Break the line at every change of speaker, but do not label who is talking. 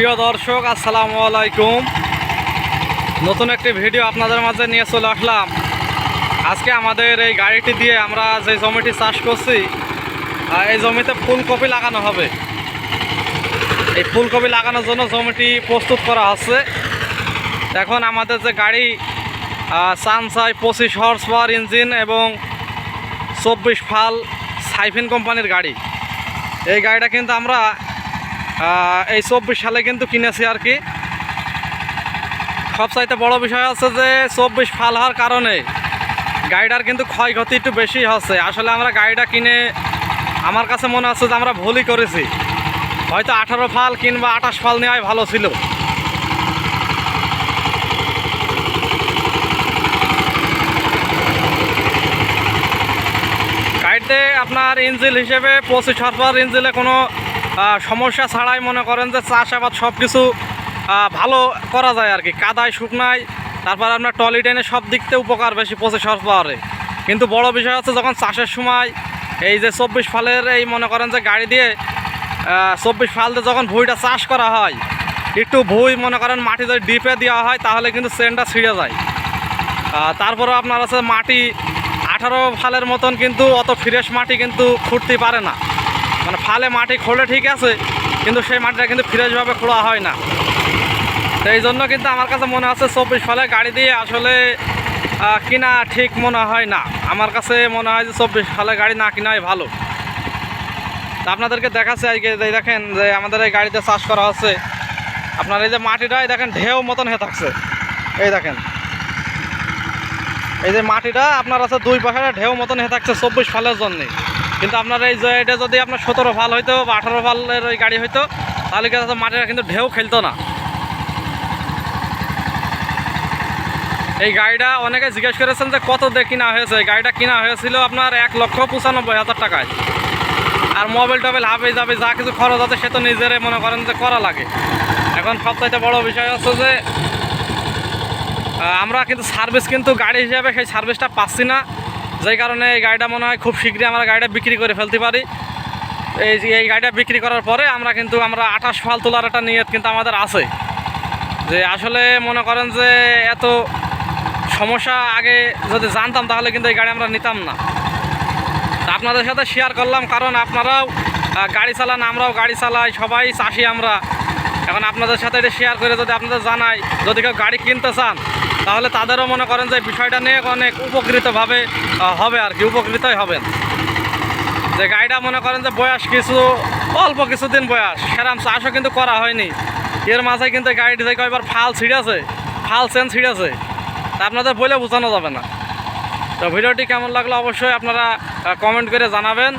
প্রিয় দর্শক, আসসালামু আলাইকুম। নতুন একটি ভিডিও আপনাদের মাঝে নিয়ে চলে আসলাম। আজকে আমাদের এই গাড়িটি দিয়ে আমরা যে জমিটি চাষ করছি এই জমিতে ফুলকপি লাগানো হবে। এই ফুলকপি লাগানোর জন্য জমিটি প্রস্তুত করা হচ্ছে এখন আমাদের যে গাড়ি সানসাই পঁচিশ হর্স পাওয়ার ইঞ্জিন এবং চব্বিশ ফাল সাইফিন কোম্পানির গাড়ি। এই গাড়িটা কিন্তু আমরা এই চব্বিশ সালে কিন্তু কিনেছি আর কি। সবচাইতে বড় বিষয় হচ্ছে যে চব্বিশ ফাল হওয়ার কারণে গাড়িটার কিন্তু ক্ষয়ক্ষতি একটু বেশি হচ্ছে। আসলে আমরা গাড়িটা কিনে আমার কাছে মনে হচ্ছে যে আমরা ভুলই করেছি। হয়তো আঠারো ফাল কিংবা আঠাশ ফাল নেওয়াই ভালো ছিল। গাড়িতে আপনার ইঞ্জিল হিসেবে পঁচিশ হরপার ইঞ্জিলে কোনো সমস্যা ছাড়াই মনে করেন যে চাষাবাদ সব কিছু ভালো করা যায় আর কি। কাদায়, শুকনায়, তারপর আপনার টলি টেনে সব দিক থেকে উপকার বেশি পঁচিশ হর্স পাওয়ারে কিন্তু বড় বিষয় হচ্ছে যখন চাষের সময় এই যে চব্বিশ ফালের এই মনে করেন যে গাড়ি দিয়ে চব্বিশ ফাল দিয়ে যখন ভুঁইটা চাষ করা হয়, একটু ভুঁই মনে করেন মাটি যদি ডিপে দেওয়া হয় তাহলে কিন্তু চেনটা ছিঁড়ে যায়। তারপরে আপনার আছে মাটি আঠারো ফালের মতন কিন্তু অত ফ্রেশ মাটি কিন্তু খুঁড়তে পারে না। মানে ফালে মাটি খোঁড়ে ঠিক আছে, কিন্তু সেই মাটিটা কিন্তু ফ্রেশভাবে খোঁড়া হয় না। তো এই জন্য কিন্তু আমার কাছে মনে আছে চব্বিশ ফালে গাড়ি দিয়ে আসলে কিনা ঠিক মনে হয় না। আমার কাছে মনে হয় যে চব্বিশ ফালে গাড়ি না কিনাই ভালো। তা আপনাদেরকে দেখাচ্ছে আজকে যে দেখেন যে আমাদের এই গাড়িতে চাষ করা হচ্ছে। আপনার এই যে মাটিটাই দেখেন ঢেউ মতন হয়ে থাকছে। এই দেখেন। এই যে মাটিটা, আপনার আছে দুই পাশে ঢেউ মতন হয়ে থাকছে চব্বিশ ফালের জন্যে। কিন্তু আপনার এই এটা যদি আপনার সতেরো ফাল হইতো বা আঠারো ফালের ওই গাড়ি হইতো, তাহলে কিন্তু মাটিটা কিন্তু ঢেউ খেলতো না। এই গাড়িটা অনেকে জিজ্ঞেস করেছেন যে কত দিয়ে কিনা হয়েছে। এই গাড়িটা কিনা হয়েছিল আপনার এক লক্ষ পঁচানব্বই হাজার টাকায়। আর মোবাইল টোবাইল হাবে যাবে যা কিছু খরচ আছে, সে তো নিজেরাই মনে করেন যে করা লাগে। এখন সবচাইতে বড় বিষয় হচ্ছে যে আমরা কিন্তু সার্ভিস কিন্তু গাড়ি হিসাবে সেই সার্ভিসটা পাচ্ছি না। যেই কারণে এই গাড়িটা মনে হয় খুব শীঘ্রই আমরা গাড়িটা বিক্রি করে ফেলতে পারি। এই যে এই গাড়িটা বিক্রি করার পরে আমরা কিন্তু আমরা আঠাশ ফাল তোলার একটা নিয়ত কিন্তু আমাদের আছে। যে আসলে মনে করেন যে এত সমস্যা আগে যদি জানতাম তাহলে কিন্তু এই গাড়ি আমরা নিতাম না। আপনাদের সাথে শেয়ার করলাম কারণ আপনারাও গাড়ি চালান, আমরাও গাড়ি চালাই, সবাই চাষি আমরা। এখন আপনাদের সাথে এটা শেয়ার করে যদি আপনাদের জানাই, যদি কেউ গাড়ি কিনতে চান তাহলে তাদেরও মনে করেন যে বিষয়টা নিয়ে অনেক উপকৃতভাবে হবে আর কি, উপকৃতই হবেন। যে গাড়িটা মনে করেন যে বয়স কিছু, অল্প কিছুদিন বয়স, সেরাম চাষও কিন্তু করা হয়নি। এর মাঝে কিন্তু গাড়িটি যে কয়েকবার ফাল ছিঁড়েছে, ফাল চেন ছিঁড়েছে। তা আপনাদের বলে বোঝানো যাবে না। তো ভিডিওটি কেমন লাগল অবশ্যই আপনারা কমেন্ট করে জানাবেন।